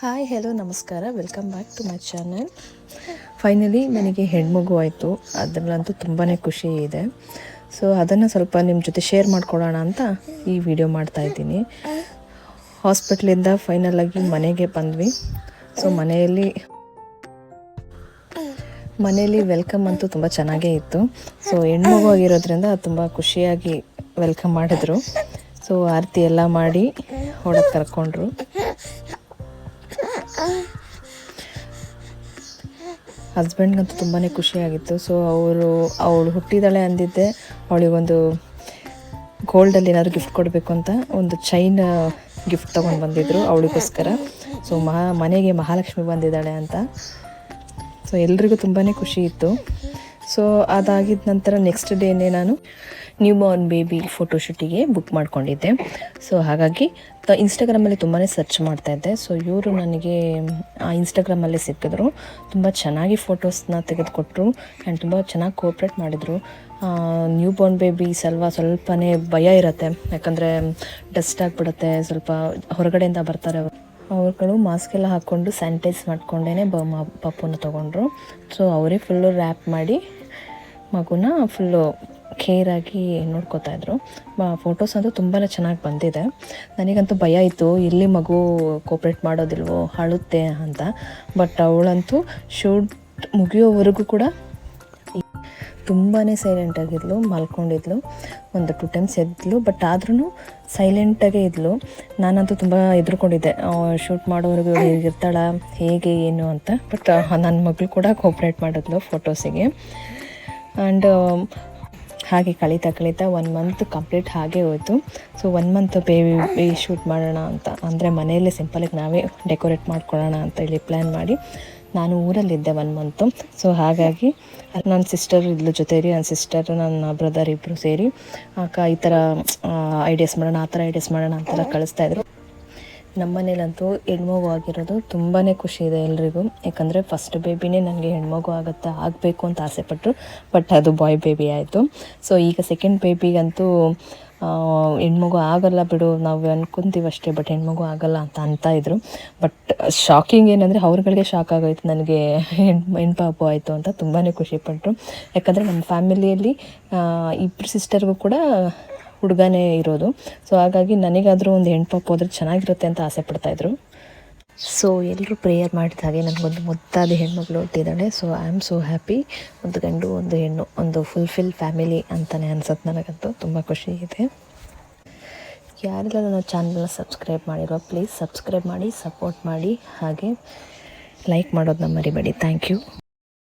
Hi hello ನಮಸ್ಕಾರ. Welcome back to my channel finally ನನಗೆ ಹೆಣ್ಮಗು ಆಯಿತು. ಅದರಲ್ಲಂತೂ ತುಂಬಾ ಖುಷಿ ಇದೆ. ಸೊ ಅದನ್ನು ಸ್ವಲ್ಪ ನಿಮ್ಮ ಜೊತೆ ಶೇರ್ ಮಾಡ್ಕೊಳ್ಳೋಣ ಅಂತ ಈ ವಿಡಿಯೋ ಮಾಡ್ತಾ ಇದ್ದೀನಿ. ಹಾಸ್ಪಿಟ್ಲಿಂದ ಫೈನಲಾಗಿ ಮನೆಗೆ ಬಂದ್ವಿ. ಸೊ ಮನೆಯಲ್ಲಿ ಮನೆಯಲ್ಲಿ ವೆಲ್ಕಮ್ ಅಂತೂ ತುಂಬ ಚೆನ್ನಾಗೇ ಇತ್ತು. ಸೊ ಹೆಣ್ಮಗು ಆಗಿರೋದ್ರಿಂದ ತುಂಬ ಖುಷಿಯಾಗಿ ವೆಲ್ಕಮ್ ಮಾಡಿದ್ರು. ಸೊ ಆರತಿ ಎಲ್ಲ ಮಾಡಿ ಹೊಡಕ್ಕೆ ಕರ್ಕೊಂಡ್ರು. ಹಸ್ಬೆಂಡ್ಗಂತೂ ತುಂಬಾ ಖುಷಿಯಾಗಿತ್ತು. ಸೊ ಅವರು, ಅವಳು ಹುಟ್ಟಿದಾಳೆ ಅಂದಿದ್ದೆ ಅವಳಿಗೊಂದು ಗೋಲ್ಡಲ್ಲಿ ಏನಾದರೂ ಗಿಫ್ಟ್ ಕೊಡಬೇಕು ಅಂತ ಒಂದು ಚೈನ್ ಗಿಫ್ಟ್ ತೊಗೊಂಡು ಬಂದಿದ್ದರು ಅವಳಿಗೋಸ್ಕರ. ಸೊ ಮಹಾ, ಮನೆಗೆ ಮಹಾಲಕ್ಷ್ಮಿ ಬಂದಿದ್ದಾಳೆ ಅಂತ. ಸೊ ಎಲ್ರಿಗೂ ತುಂಬಾ ಖುಷಿ ಇತ್ತು. ಸೊ ಅದಾಗಿದ ನಂತರ ನೆಕ್ಸ್ಟ್ ಡೇನೇ ನಾನು ನ್ಯೂ ಬಾರ್ನ್ ಬೇಬಿ ಫೋಟೋಶೂಟಿಗೆ ಬುಕ್ ಮಾಡ್ಕೊಂಡಿದ್ದೆ. ಸೊ ಹಾಗಾಗಿ ಇನ್ಸ್ಟಾಗ್ರಾಮಲ್ಲಿ ತುಂಬಾ ಸರ್ಚ್ ಮಾಡ್ತಾ ಇದ್ದೆ. ಸೊ ಇವರು ನನಗೆ, ಆ ಇನ್ಸ್ಟಾಗ್ರಾಮಲ್ಲೇ ಸಿಕ್ಕಿದ್ರು. ತುಂಬ ಚೆನ್ನಾಗಿ ಫೋಟೋಸ್ನ ತೆಗೆದುಕೊಟ್ರು ಆ್ಯಂಡ್ ತುಂಬ ಚೆನ್ನಾಗಿ ಕೋಪ್ರೇಟ್ ಮಾಡಿದರು. ನ್ಯೂ ಬಾರ್ನ್ ಬೇಬೀಸ್ ಅಲ್ವಾ ಸ್ವಲ್ಪನೇ ಭಯ ಇರುತ್ತೆ. ಯಾಕಂದರೆ ಡಸ್ಟ್ ಆಗಿಬಿಡುತ್ತೆ, ಸ್ವಲ್ಪ ಹೊರಗಡೆಯಿಂದ ಬರ್ತಾರೆ. ಅವರು ಅವ್ರುಗಳು ಮಾಸ್ಕ್ ಎಲ್ಲ ಹಾಕ್ಕೊಂಡು ಸ್ಯಾನಿಟೈಸ್ ಮಾಡಿಕೊಂಡೇ ಬ, ಮ, ಪಪ್ಪುನ ತೊಗೊಂಡ್ರು. ಸೊ ಅವರೇ ಫುಲ್ಲು ರ್ಯಾಪ್ ಮಾಡಿ ಮಗುನ ಫುಲ್ಲು ಕೇರಾಗಿ ನೋಡ್ಕೋತಾ ಇದ್ರು. ಫೋಟೋಸ್ ಅಂತೂ ತುಂಬಾ ಚೆನ್ನಾಗಿ ಬಂದಿದೆ. ನನಗಂತೂ ಭಯ ಇತ್ತು, ಇಲ್ಲಿ ಮಗು ಕೋಪ್ರೇಟ್ ಮಾಡೋದಿಲ್ವೋ, ಅಳುತ್ತೆ ಅಂತ. ಬಟ್ ಅವಳಂತೂ ಶೂಟ್ ಮುಗಿಯೋವರೆಗೂ ಕೂಡ ತುಂಬಾ ಸೈಲೆಂಟಾಗಿದ್ಲು ಮಲ್ಕೊಂಡಿದ್ಲು, ಒಂದು ಟು ಟೈಮ್ಸ್ ಎದ್ಲು ಬಟ್ ಆದ್ರೂ ಸೈಲೆಂಟಾಗೇ ಇದ್ಲು. ನಾನಂತೂ ತುಂಬ ಹೆದ್ರುಕೊಂಡಿದ್ದೆ ಶೂಟ್ ಮಾಡೋವರೆಗೂ ಹೇಗಿರ್ತಾಳ ಹೇಗೆ ಏನು ಅಂತ. ಬಟ್ ನನ್ನ ಮಗಳು ಕೂಡ ಕೋಪ್ರೇಟ್ ಮಾಡಿದ್ಲು ಫೋಟೋಸಿಗೆ ಆ್ಯಂಡ್ ಹಾಗೆ ಕಳೀತಾ ಕಳೀತಾ ಒನ್ ಮಂತ್ ಕಂಪ್ಲೀಟ್ ಹಾಗೆ ಹೋಯಿತು. So one month baby shoot ಮಾಡೋಣ ಅಂತ. ಅಂದರೆ ಮನೆಯಲ್ಲೇ ಸಿಂಪಲಾಗಿ ನಾವೇ ಡೆಕೋರೇಟ್ ಮಾಡ್ಕೊಳ್ಳೋಣ ಅಂತ ಹೇಳಿ ಪ್ಲ್ಯಾನ್ ಮಾಡಿ ನಾನು ಊರಲ್ಲಿದ್ದೆ ಒನ್ ಮಂತು ಸೊ ಹಾಗಾಗಿ ನನ್ನ ಸಿಸ್ಟರ್ ಇದ್ಲ ಜೊತೆ ರೀ ನನ್ನ ಸಿಸ್ಟರ್ ನನ್ನ ಬ್ರದರ್ ಇಬ್ಬರು ಸೇರಿ ಅಕ್ಕ ಈ ಥರ ಐಡಿಯಾಸ್ ಮಾಡೋಣ, ಆ ಥರ ಐಡಿಯಾಸ್ ಮಾಡೋಣ ಅಂತೆಲ್ಲ ಕಳಿಸ್ತಾಯಿದ್ರು ನಮ್ಮ ಮನೇಲಂತೂ ಹೆಣ್ಮಗು ಆಗಿರೋದು ತುಂಬಾ ಖುಷಿ ಇದೆ ಎಲ್ರಿಗೂ. ಯಾಕಂದರೆ ಫಸ್ಟ್ ಬೇಬಿನೇ ನನಗೆ ಹೆಣ್ಮಗು ಆಗುತ್ತಾ, ಆಗಬೇಕು ಅಂತ ಆಸೆಪಟ್ಟರು ಬಟ್ ಅದು ಬಾಯ್ ಬೇಬಿ ಆಯಿತು. ಸೊ ಈಗ ಸೆಕೆಂಡ್ ಬೇಬಿಗಂತೂ ಹೆಣ್ಮಗು ಆಗಲ್ಲ ಬಿಡು, ನಾವು ಅನ್ಕೊಂತೀವಷ್ಟೇ ಬಟ್ ಹೆಣ್ಮಗು ಆಗಲ್ಲ ಅಂತ ಅಂತ ಇದ್ರು. ಬಟ್ ಶಾಕಿಂಗ್ ಏನಂದರೆ ಅವ್ರುಗಳಿಗೆ ಶಾಕ್ ಆಗೋಯ್ತು, ನನಗೆ ಹೆಣ್ ಪಾಪು ಆಯಿತು ಅಂತ ತುಂಬಾ ಖುಷಿಪಟ್ಟರು ಯಾಕಂದರೆ ನಮ್ಮ ಫ್ಯಾಮಿಲಿಯಲ್ಲಿ ಇಬ್ಬರು ಸಿಸ್ಟರ್ಗೂ ಕೂಡ ಹುಡುಗನೇ ಇರೋದು. ಸೊ ಹಾಗಾಗಿ ನನಗಾದರೂ ಒಂದು ಹೆಣ್ಣು ಪಾಪು ಹೋದ್ರೆ ಚೆನ್ನಾಗಿರುತ್ತೆ ಅಂತ ಆಸೆ ಪಡ್ತಾಯಿದ್ರು ಸೊ ಎಲ್ಲರೂ ಪ್ರೇಯರ್ ಮಾಡಿದ ಹಾಗೆ ನನಗೊಂದು ಮುದ್ದಾದ ಹೆಣ್ಮಗಳು ಹುಟ್ಟಿದ್ದಾಳೆ. So I am so happy ಒಂದು ಗಂಡು, ಒಂದು ಹೆಣ್ಣು, ಒಂದು ಫುಲ್ಫಿಲ್ ಫ್ಯಾಮಿಲಿ ಅಂತಲೇ ಅನ್ಸುತ್ತೆ ನನಗಂತೂ. ತುಂಬ ಖುಷಿ ಇದೆ. ಯಾರೆಲ್ಲ ನನ್ನ ಚಾನಲ್ನ ಸಬ್ಸ್ಕ್ರೈಬ್ ಮಾಡಿರೋ ಪ್ಲೀಸ್ ಸಬ್ಸ್ಕ್ರೈಬ್ ಮಾಡಿ ಸಪೋರ್ಟ್ ಮಾಡಿ. ಹಾಗೆ ಲೈಕ್ ಮಾಡೋದನ್ನ ಮರಿಬೇಡಿ. Thank you